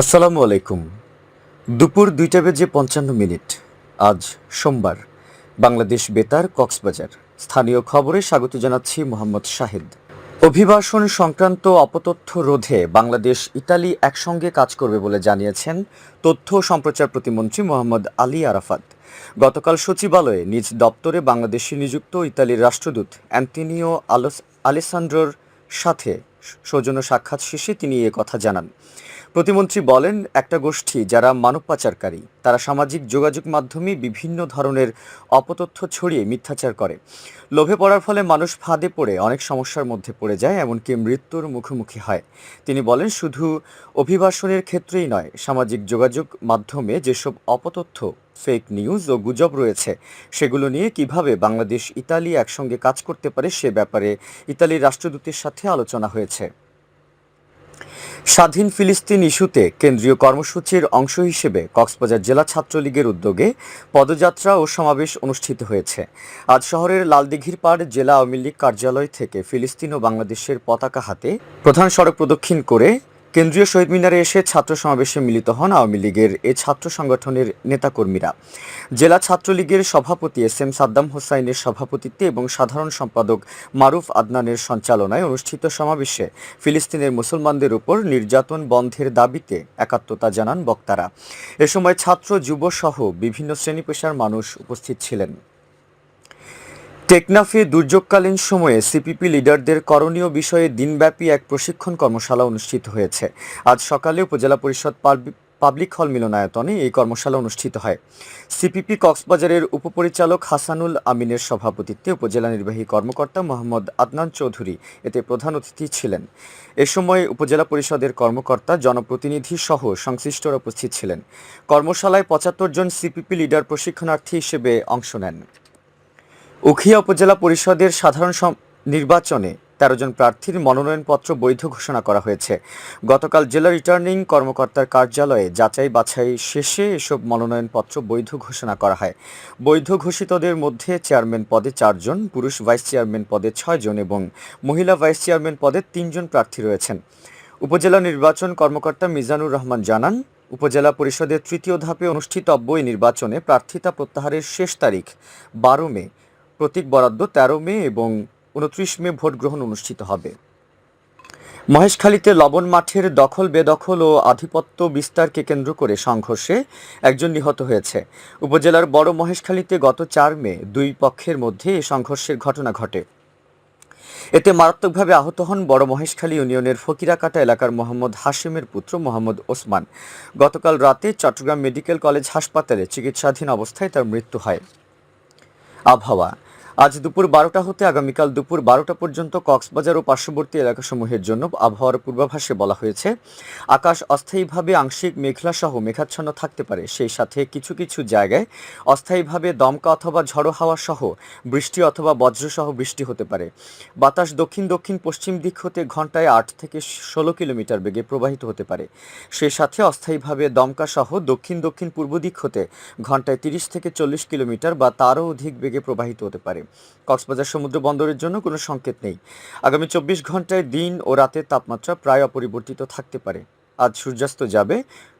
আসসালামু আলাইকুম। দুপুর দুইটা বেজে পঞ্চান্ন মিনিট। আজ সোমবার। বাংলাদেশ বেতার, কক্সবাজার। স্থানীয় খবরে স্বাগত জানাচ্ছি মোহাম্মদ শাহিদ। অভিবাসন সংক্রান্ত অপতথ্য রোধে বাংলাদেশ, ইতালি একসঙ্গে কাজ করবে বলে জানিয়েছেন তথ্য সম্প্রচার প্রতিমন্ত্রী মোহাম্মদ আলী আরাফাত। গতকাল সচিবালয়ে নিজ দপ্তরে বাংলাদেশে নিযুক্ত ইতালির রাষ্ট্রদূত অ্যান্টনিও আলোস আলেসান্ড্রোর সাথে সৌজন্য সাক্ষাৎ শেষে তিনি কথা জানান। প্রতিমন্ত্রী বলেন, একটা গোষ্ঠী যারা মানব পাচারকারী, তারা সামাজিক যোগাযোগ মাধ্যমে বিভিন্ন ধরনের অপতথ্য ছড়িয়ে মিথ্যাচার করে। লোভে পড়ার ফলে মানুষ ফাঁদে পড়ে, অনেক সমস্যার মধ্যে পড়ে যায়, এমনকি মৃত্যুর মুখোমুখি হয়। তিনি বলেন, শুধু অভিবাসনের ক্ষেত্রেই নয়, সামাজিক যোগাযোগ মাধ্যমে যেসব অপতথ্য ফেক নিউজ ও গুজব রয়েছে, সেগুলো নিয়ে কীভাবে বাংলাদেশ ইতালি একসঙ্গে কাজ করতে পারে সে ব্যাপারে ইতালির রাষ্ট্রদূতের সাথে আলোচনা হয়েছে। স্বাধীন ফিলিস্তিন ইস্যুতে কেন্দ্রীয় কর্মসূচির অংশ হিসেবে কক্সবাজার জেলা ছাত্রলীগের উদ্যোগে পদযাত্রা ও সমাবেশ অনুষ্ঠিত হয়েছে। আজ শহরের লালদিঘির পাড় জেলা আওয়ামী লীগ কার্যালয় থেকে ফিলিস্তিন ও বাংলাদেশের পতাকা হাতে প্রধান সড়ক প্রদক্ষিণ করে কেন্দ্রীয় শহীদ মিনারে এসে ছাত্র সমাবেশে মিলিত হন আওয়ামী লীগের এ ছাত্র সংগঠনের নেতাকর্মীরা। জেলা ছাত্রলীগের সভাপতি এস এম সাদ্দাম হোসাইনের সভাপতিত্বে এবং সাধারণ সম্পাদক মারুফ আদনানের সঞ্চালনায় অনুষ্ঠিত সমাবেশে ফিলিস্তিনের মুসলমানদের উপর নির্যাতন বন্ধের দাবিতে একাত্মতা জানান বক্তারা। এ সময় ছাত্র, যুব সহ বিভিন্ন শ্রেণি পেশার মানুষ উপস্থিত ছিলেন। টেকনাফে দুর্যোগকালীন সময়ে সিপিপি লিডারদের করণীয় বিষয়ে দিনব্যাপী এক প্রশিক্ষণ কর্মশালা অনুষ্ঠিত হয়েছে। আজ সকালে উপজেলা পরিষদ পাবলি- পাবলিক হল মিলনায়তনে এই কর্মশালা অনুষ্ঠিত হয়। সিপিপি কক্সবাজারের উপপরিচালক হাসানুল আমিনের সভাপতিত্বে উপজেলা নির্বাহী কর্মকর্তা মোহাম্মদ আদনান চৌধুরী এতে প্রধান অতিথি ছিলেন। এ সময় উপজেলা পরিষদের কর্মকর্তা, জনপ্রতিনিধি সহ সংশ্লিষ্টরা উপস্থিত ছিলেন। কর্মশালায় পঁচাত্তর জন সিপিপি লিডার প্রশিক্ষণার্থী হিসেবে অংশ নেন। উখিয়া উপজেলা পরিষদের সাধারণ নির্বাচনে তেরো জন প্রার্থীর মনোনয়নপত্র বৈধ ঘোষণা করা হয়েছে। গতকাল জেলা রিটার্নিং কর্মকর্তার কার্যালয়ে যাচাই বাছাই শেষে এসব মনোনয়নপত্র বৈধ ঘোষণা করা হয়। বৈধ ঘোষিতদের মধ্যে চেয়ারম্যান পদে চারজন পুরুষ ভাইস চেয়ারম্যান পদে ছয়জন এবং মহিলা ভাইস চেয়ারম্যান পদে তিনজন প্রার্থী রয়েছেন। উপজেলা নির্বাচন কর্মকর্তা মিজানুর রহমান জানান, উপজেলা পরিষদের তৃতীয় ধাপে অনুষ্ঠিতব্য এই নির্বাচনে প্রার্থিতা প্রত্যাহারের শেষ তারিখ বারো মে। প্রতীক বরাদ্দ তেরো মে এবং উনত্রিশ মে ভোট গ্রহণ অনুষ্ঠিত হবে। মহেশখালীতে লবণ মাঠের দখল, বেদখল ও আধিপত্য বিস্তারকে কেন্দ্র করে সংঘর্ষে একজন নিহত হয়েছে। উপজেলার বড় মহেশখালীতে গত চার মে দুই পক্ষের মধ্যে এই সংঘর্ষের ঘটনা ঘটে। এতে মারাত্মকভাবে আহত হন বড় মহেশখালী ইউনিয়নের ফকিরাকাটা এলাকার মোহাম্মদ হাশিমের পুত্র মোহাম্মদ ওসমান। গতকাল রাতে চট্টগ্রাম মেডিকেল কলেজ হাসপাতালে চিকিৎসাধীন অবস্থায় তার মৃত্যু হয়। আবহাওয়া আজ দুপুর বারোটা হতে আগামীকাল দুপুর বারোটা পর্যন্ত কক্সবাজার ও পার্শ্ববর্তী এলাকাসমূহের জন্য আবহাওয়ার পূর্বাভাসে বলা হয়েছে। আকাশ অস্থায়ীভাবে আংশিক মেঘলা সহ মেঘাচ্ছন্ন থাকতে পারে, সেই সাথে কিছু কিছু জায়গায় অস্থায়ীভাবে দমকা অথবা ঝড়ো হাওয়া সহ বৃষ্টি অথবা বজ্রসহ বৃষ্টি হতে পারে। বাতাস দক্ষিণ দক্ষিণ পশ্চিম দিক হতে ঘন্টায় আট থেকে ষোলো কিলোমিটার বেগে প্রবাহিত হতে পারে। সেই সাথে অস্থায়ীভাবে দমকা সহ দক্ষিণ দক্ষিণ পূর্ব দিক হতে ঘন্টায় তিরিশ থেকে চল্লিশ কিলোমিটার বা তারও অধিক বেগে প্রবাহিত হতে পারে। কক্সবাজার সমুদ্র বন্দরের জন্য কোনো সংকেত নেই। আগামী চব্বিশ ঘন্টায় দিন ও রাতের তাপমাত্রা প্রায় অপরিবর্তিত থাকতে পারে। আজ সূর্যাস্ত যাবে।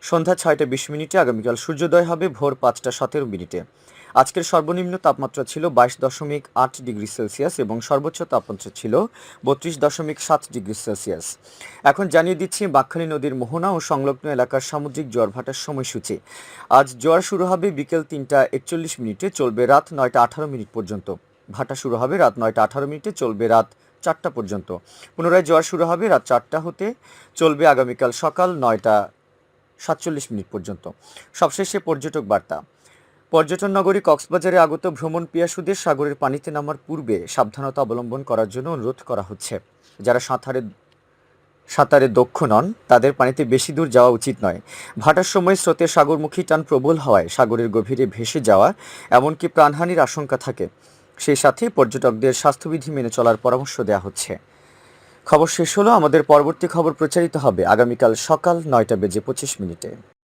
সন্ধ্যা ছয়টা বিশ মিনিটে, আগামীকাল সূর্যোদয় হবে ভোর পাঁচটা সতেরো মিনিটে। আজকের সর্বনিম্ন তাপমাত্রা ছিল বাইশ দশমিক আট ডিগ্রি সেলসিয়াস এবং সর্বোচ্চ তাপমাত্রা ছিল বত্রিশ দশমিক সাত ডিগ্রি সেলসিয়াস। এখন জানিয়ে দিচ্ছি বাঁকখালী নদীর মোহনা ও সংলগ্ন এলাকার সামুদ্রিক জোয়ার ভাটার সময়সূচি। আজ জোয়ার শুরু হবে বিকেল তিনটা একচল্লিশ মিনিটে, চলবে রাত নয়টা আঠারো মিনিট পর্যন্ত। ভাটা শুরু হবে রাত নয়টা আঠারো মিনিটে, চলবে রাত চারটা পর্যন্ত। পুনরায় জোয়ার শুরু হবে রাত চারটা হতে, চলবে আগামীকাল সকাল নয়টা সাতচল্লিশ মিনিট পর্যন্ত। সবশেষে পর্যটক বার্তা। পর্যটন নগরী কক্সবাজারে আগত ভ্রমণ পিয়াসুদের সাগরের পানিতে নামার পূর্বে সাবধানতা অবলম্বন করার জন্য অনুরোধ করা হচ্ছে। যারা সাঁতারে সাঁতারে দক্ষ নন, তাদের পানিতে বেশি দূর যাওয়া উচিত নয়। ভাটার সময় স্রোতে সাগরমুখী টান প্রবল হওয়ায় সাগরের গভীরে ভেসে যাওয়া এমনকি প্রাণহানির আশঙ্কা থাকে। সেই সাথে পর্যটকদের স্বাস্থ্যবিধি মেনে চলার পরামর্শ দেওয়া হচ্ছে। খবর শেষ হলো, আমাদের পরবর্তী খবর প্রচারিত হবে আগামীকাল সকাল নয়টা বেজে পঁচিশ মিনিটে।